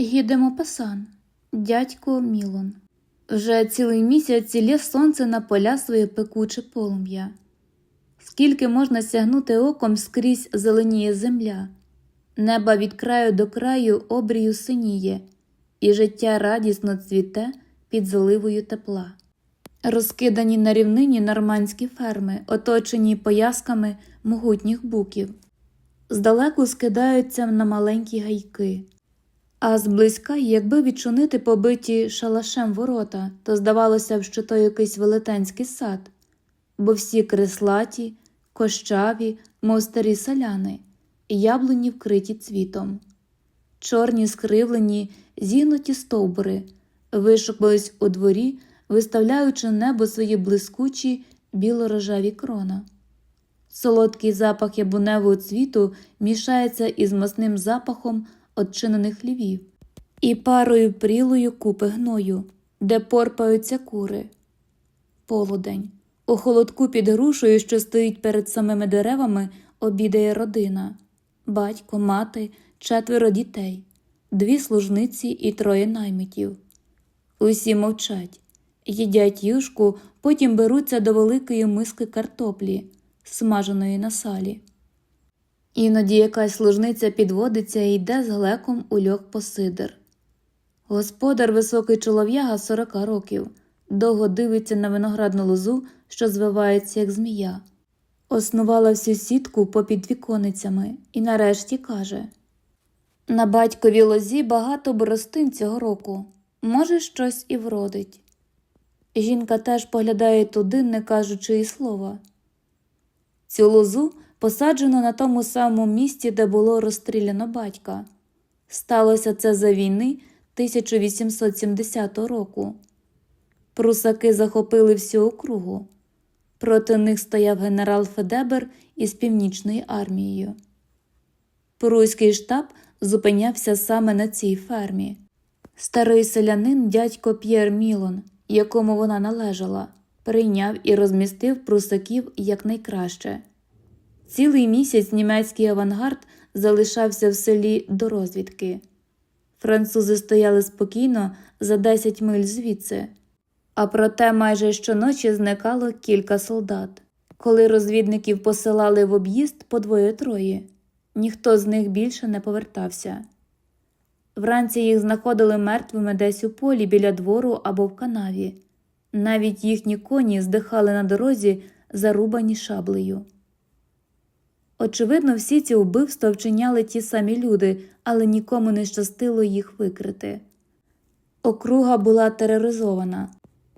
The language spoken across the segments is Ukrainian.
Їдемо пасан, дядько Мілон. Вже цілий місяць цілє сонце на поля своє пекуче полум'я. Скільки можна сягнути оком скрізь зеленіє земля, неба від краю до краю обрію синіє, і життя радісно цвіте під заливою тепла. Розкидані на рівнині нормандські ферми, оточені поясками могутніх буків, здалеку скидаються на маленькі гайки. А зблизька, якби відчинити побиті шалашем ворота, то здавалося б, що то якийсь велетенський сад, бо всі креслаті, кощаві, мов старі селяни, яблуні вкриті цвітом. Чорні скривлені, зігнуті стовбури вишукувались у дворі, виставляючи небо свої блискучі біло-рожеві крона. Солодкий запах ябуневого цвіту мішається із масним запахом odчинених хлівів і парою прілою купи гною, де порпаються кури. Полудень. У холодку під грушею, що стоїть перед самими деревами, обідає родина батько, мати, четверо дітей, дві служниці і троє наймитів. Усі мовчать, їдять юшку, потім беруться до великої миски картоплі, смаженої на салі. Іноді якась служниця підводиться і йде з глеком у льох по сидр. Господар високий чолов'яга сорока років, довго дивиться на виноградну лозу, що звивається, як змія. Оснувала всю сітку попід віконицями і нарешті каже На батьковій лозі багато боростин цього року, може, щось і вродить. Жінка теж поглядає туди, не кажучи і слова. Цю лозу посаджено на тому самому місці, де було розстріляно батька. Сталося це за війни 1870 року. Прусаки захопили всю округу. Проти них стояв генерал Федебер із північною армією. Пруський штаб зупинявся саме на цій фермі. Старий селянин дядько П'єр Мілон, якому вона належала, прийняв і розмістив прусаків якнайкраще. Цілий місяць німецький авангард залишався в селі до розвідки. Французи стояли спокійно за 10 миль звідси, а проте майже щоночі зникало кілька солдат. Коли розвідників посилали в об'їзд по двоє-троє, ніхто з них більше не повертався. Вранці їх знаходили мертвими десь у полі біля двору або в канаві. Навіть їхні коні здихали на дорозі, зарубані шаблею. Очевидно, всі ці вбивства вчиняли ті самі люди, але нікому не щастило їх викрити. Округа була тероризована.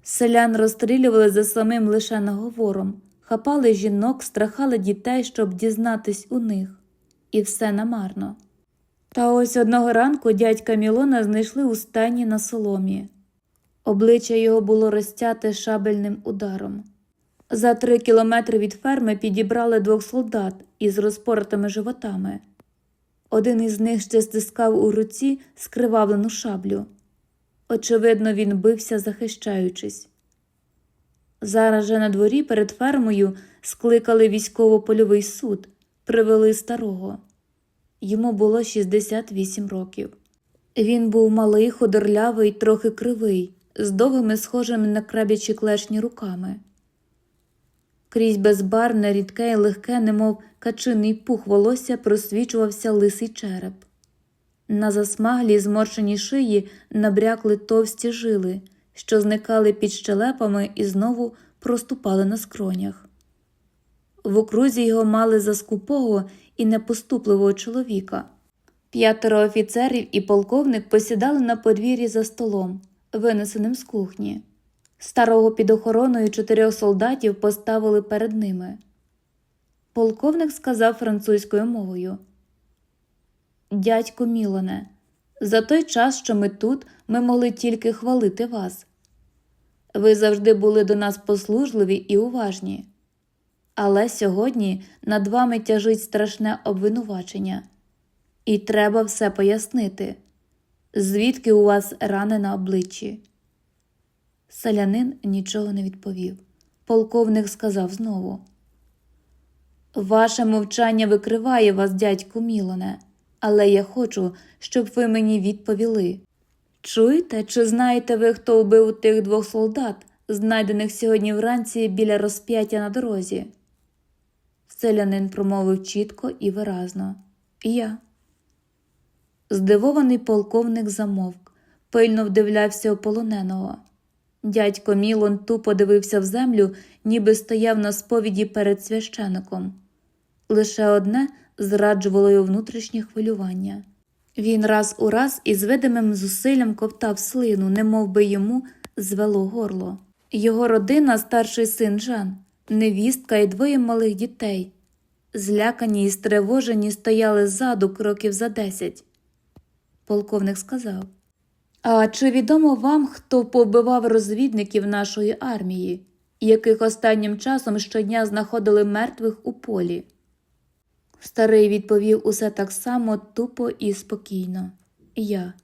Селян розстрілювали за самим лише наговором, хапали жінок, страхали дітей, щоб дізнатись у них, і все намарно. Та ось одного ранку дядька Мілона знайшли у стані на соломі. Обличчя його було розтяте шабельним ударом. За три кілометри від ферми підібрали двох солдат із розпоротими животами. Один із них ще стискав у руці скривавлену шаблю. Очевидно, він бився, захищаючись. Зараз же на дворі перед фермою скликали військово-польовий суд, привели старого. Йому було 68 років. Він був малий, худорлявий, трохи кривий, з довгими, схожими на крабячі клешні руками. Крізь безбарне, рідке і легке, немов качиний пух волосся, просвічувався лисий череп. На засмаглій зморшеній шиї набрякли товсті жили, що зникали під щелепами і знову проступали на скронях. В окрузі його мали за скупого і непоступливого чоловіка. П'ятеро офіцерів і полковник посідали на подвір'ї за столом, винесеним з кухні. Старого під охороною чотирьох солдатів поставили перед ними. Полковник сказав французькою мовою Дядьку Мілоне, за той час, що ми тут, ми могли тільки хвалити вас. Ви завжди були до нас послужливі і уважні. Але сьогодні над вами тяжить страшне обвинувачення, і треба все пояснити, звідки у вас рани на обличчі. Селянин нічого не відповів. Полковник сказав знову: Ваше мовчання викриває вас, дядьку Мілоне. але я хочу, щоб ви мені відповіли. Чуєте, чи знаєте ви, хто вбив тих двох солдат, знайдених сьогодні вранці біля розп'яття на дорозі? Селянин промовив чітко і виразно. Я. Здивований полковник замовк, пильно вдивлявся у полоненого. Дядько Мілон тупо дивився в землю, ніби стояв на сповіді перед священиком. Лише одне зраджувало його внутрішнє хвилювання. Він раз у раз із видимим зусиллям ковтав слину, немов би йому звело горло. Його родина, старший син Жан, невістка і двоє малих дітей. Злякані і стривожені стояли ззаду кроків за десять. Полковник сказав. А чи відомо вам, хто побивав розвідників нашої армії, яких останнім часом щодня знаходили мертвих у полі? Старий відповів усе так само тупо і спокійно. Я.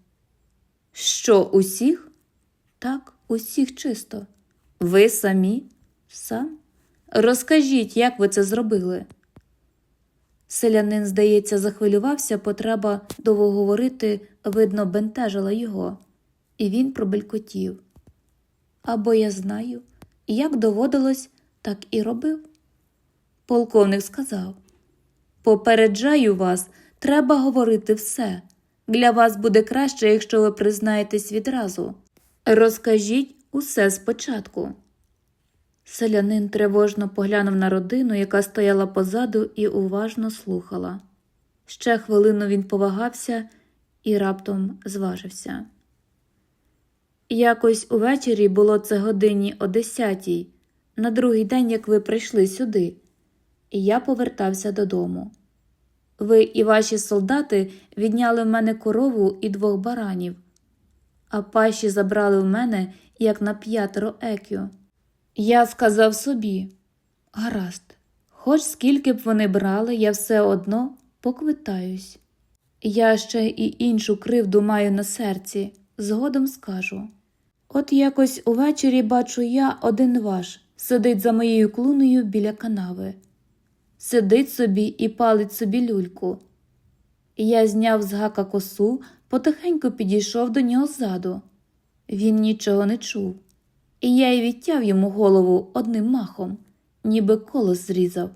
Що, усіх? Так, усіх чисто. Ви самі? Сам? Розкажіть, як ви це зробили. Селянин, здається, захвилювався, потреба довго говорити, видно, бентежила його, і він пробелькотів. Або я знаю, як доводилось, так і робив. Полковник сказав Попереджаю вас, треба говорити все. Для вас буде краще, якщо ви признаєтесь відразу. Розкажіть усе спочатку. Селянин тривожно поглянув на родину, яка стояла позаду, і уважно слухала. Ще хвилину він повагався і раптом зважився. Якось увечері було це годині о десятій, на другий день, як ви прийшли сюди, і я повертався додому. Ви і ваші солдати відняли в мене корову і двох баранів, а паші забрали в мене як на п'ятеро екю. Я сказав собі гаразд, хоч скільки б вони брали, я все одно поквитаюсь. Я ще і іншу кривду маю на серці, згодом скажу. От якось увечері бачу я один ваш сидить за моєю клуною біля канави. Сидить собі і палить собі люльку. Я зняв з гака косу, потихеньку підійшов до нього ззаду. Він нічого не чув, і я й відтяв йому голову одним махом, ніби колос зрізав.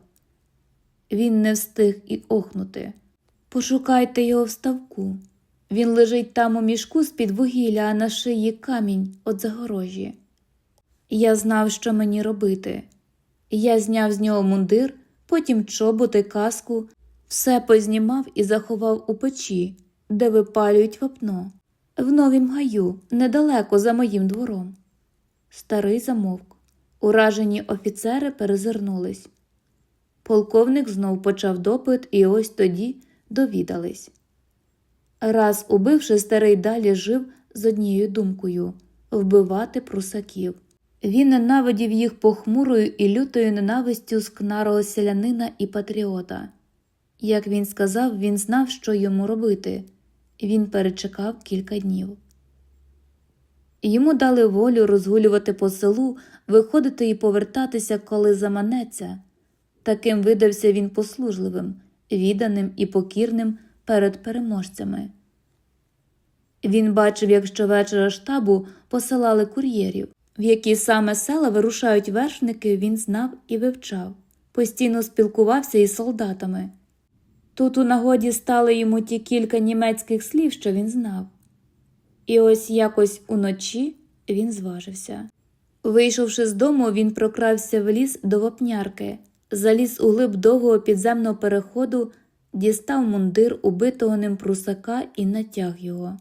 Він не встиг і охнути. Пошукайте його в ставку. Він лежить там у мішку з-під вугілля, а на шиї камінь от загорожі. Я знав, що мені робити. Я зняв з нього мундир, потім чоботи, каску, все познімав і заховав у печі, де випалюють вапно, в новім гаю, недалеко за моїм двором. Старий замовк. Уражені офіцери перезирнулись. Полковник знов почав допит, і ось тоді довідались. Раз убивши, старий далі жив з однією думкою вбивати прусаків. Він ненавидів їх похмурою і лютою ненавистю скнарого селянина і патріота. Як він сказав, він знав, що йому робити. Він перечекав кілька днів. Йому дали волю розгулювати по селу, виходити і повертатися, коли заманеться. Таким видався він послужливим, відданим і покірним перед переможцями. Він бачив, як щовечора штабу посилали кур'єрів, в які саме села вирушають вершники, він знав і вивчав, постійно спілкувався із солдатами. Тут у нагоді стали йому ті кілька німецьких слів, що він знав. І ось якось уночі він зважився. Вийшовши з дому, він прокрався в ліс до вапнярки, заліз у глиб довгого підземного переходу, дістав мундир убитого ним прусака і натяг його.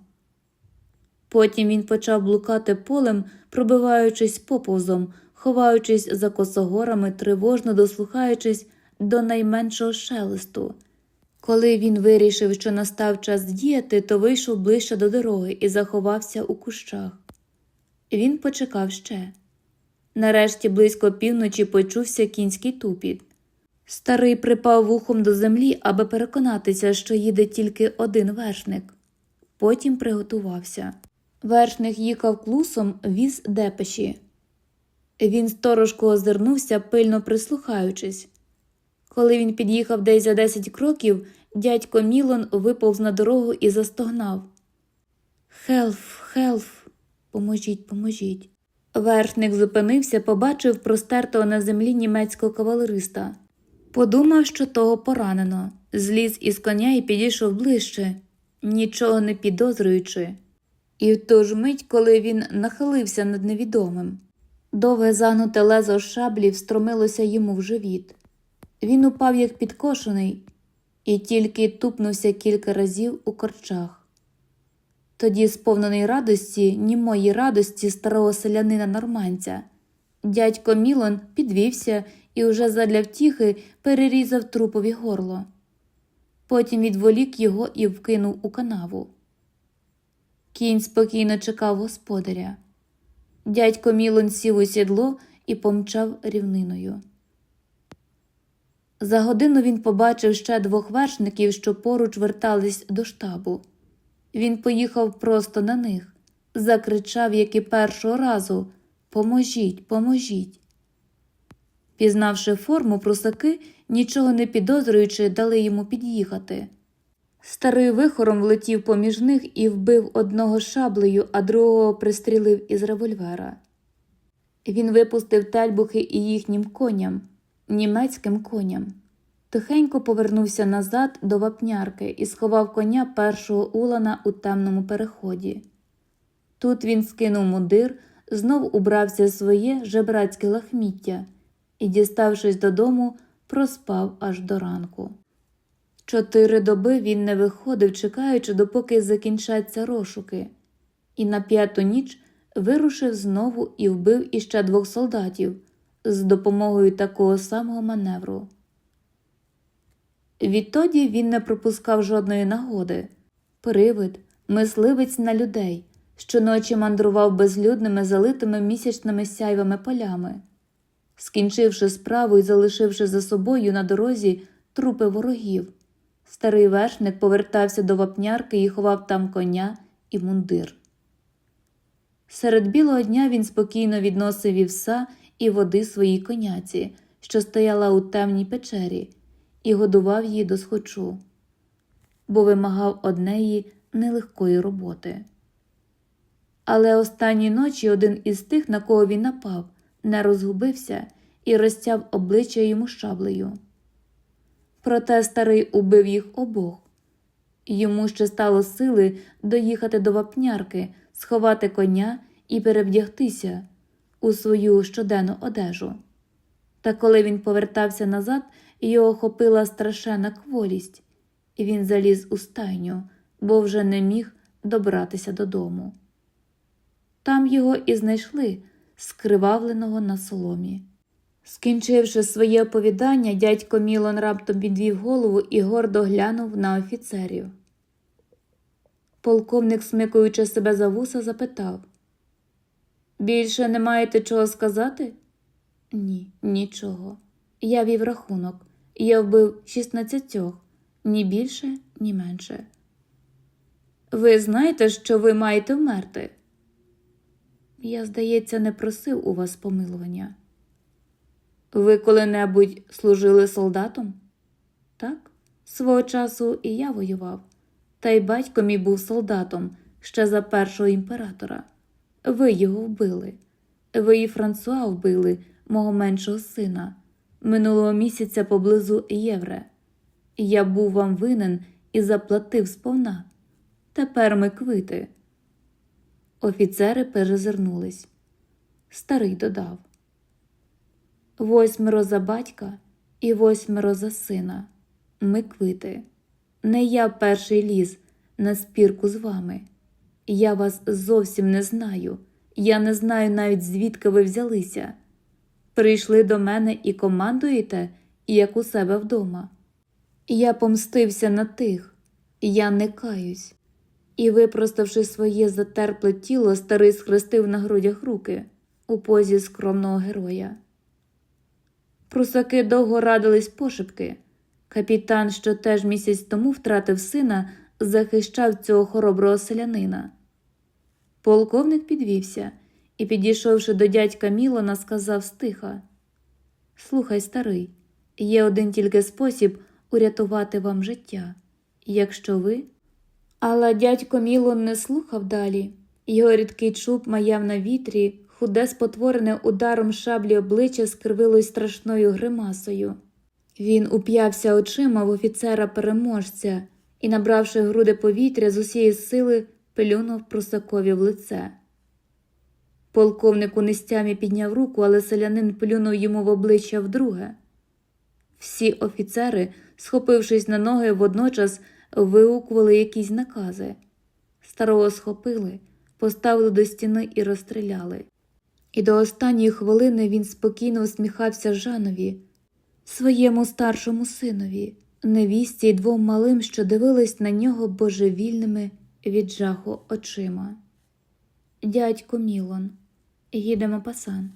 Потім він почав блукати полем, пробиваючись поповзом, ховаючись за косогорами, тривожно дослухаючись до найменшого шелесту. Коли він вирішив, що настав час діяти, то вийшов ближче до дороги і заховався у кущах. Він почекав ще. Нарешті близько півночі почувся кінський тупіт. Старий припав вухом до землі, аби переконатися, що їде тільки один вершник. Потім приготувався. Вершник їхав клусом, віз депеші. Він сторожко озирнувся, пильно прислухаючись. Коли він під'їхав десь за десять кроків, дядько Мілон виповз на дорогу і застогнав. Хелф, хелф, поможіть, поможіть. Вершник зупинився, побачив простертого на землі німецького кавалериста. Подумав, що того поранено, зліз із коня і підійшов ближче, нічого не підозрюючи. І в ту ж мить, коли він нахилився над невідомим, довге загнуте лезо шаблі встромилося йому в живіт. Він упав як підкошений і тільки тупнувся кілька разів у корчах. Тоді, сповнений радості, німої радості старого селянина норманця, дядько Мілон підвівся і уже задля втіхи перерізав трупові горло. Потім відволік його і вкинув у канаву. Кінь спокійно чекав господаря. Дядько Мілон сів у сідло і помчав рівниною. За годину він побачив ще двох вершників, що поруч вертались до штабу. Він поїхав просто на них, закричав, як і першого разу Поможіть, поможіть. Пізнавши форму, прусаки, нічого не підозрюючи, дали йому під'їхати. Старий вихором влетів поміж них і вбив одного шаблею, а другого пристрілив із револьвера. Він випустив тельбухи і їхнім коням, німецьким коням. Тихенько повернувся назад до вапнярки і сховав коня першого улана у темному переході. Тут він скинув мундир, знов убрався своє жебрацьке лахміття і, діставшись додому, проспав аж до ранку. Чотири доби він не виходив, чекаючи, допоки закінчаться розшуки, і на п'яту ніч вирушив знову і вбив іще двох солдатів з допомогою такого самого маневру. Відтоді він не пропускав жодної нагоди. Привид, мисливець на людей, щоночі мандрував безлюдними, залитими місячними сяйвами полями. Скінчивши справу і залишивши за собою на дорозі трупи ворогів, старий вершник повертався до вапнярки і ховав там коня і мундир. Серед білого дня він спокійно відносив вівса і води своїй коняці, що стояла у темній печері, і годував її до схочу, бо вимагав однеї нелегкої роботи. Але останньої ночі один із тих, на кого він напав, не розгубився і розтяв обличчя йому шаблею. Проте старий убив їх обох. Йому ще стало сили доїхати до вапнярки, сховати коня і перевдягтися у свою щоденну одежу. Та коли він повертався назад, його охопила страшенна кволість, і він заліз у стайню, бо вже не міг добратися додому. Там його і знайшли, скривавленого на соломі. Скінчивши своє оповідання, дядько Мілон раптом підвів голову і гордо глянув на офіцерів. Полковник, смикуючи себе за вуса, запитав Більше не маєте чого сказати? Ні, нічого. Я вів рахунок. Я вбив шістнадцятьох, ні більше, ні менше. Ви знаєте, що ви маєте вмерти? Я, здається, не просив у вас помилування. Ви коли-небудь служили солдатом? Так, свого часу і я воював, та й батько мій був солдатом ще за першого імператора. Ви його вбили. Ви і Франсуа вбили, мого меншого сина, минулого місяця поблизу Євре. Я був вам винен і заплатив сповна. Тепер ми квити. Офіцери перезирнулись. Старий додав Восьмеро за батька і восьмеро за сина. Ми квити. Не я перший ліз на спірку з вами. Я вас зовсім не знаю. Я не знаю навіть звідки ви взялися. Прийшли до мене і командуєте, як у себе вдома. Я помстився на тих, я не каюсь. І, випроставши своє затерпле тіло, старий схрестив на грудях руки у позі скромного героя. Прусаки довго радились пошепки. Капітан, що теж місяць тому втратив сина, захищав цього хороброго селянина. Полковник підвівся і, підійшовши до дядька Мілона, сказав стиха Слухай, старий, є один тільки спосіб урятувати вам життя, якщо ви. Але дядько Мілон не слухав далі. Його рідкий чуб маяв на вітрі, худе спотворене ударом шаблі обличчя скривилось страшною гримасою. Він уп'явся очима в офіцера переможця і, набравши груди повітря з усієї сили, плюнув просакові в лице. Полковник у нестямі підняв руку, але селянин плюнув йому в обличчя вдруге. Всі офіцери, схопившись на ноги, водночас вигукували якісь накази. Старого схопили, поставили до стіни і розстріляли. І до останньої хвилини він спокійно усміхався Жанові, своєму старшому синові, невісті й двом малим, що дивились на нього божевільними від жаху очима. Дядько Мілон, їдемо пасан.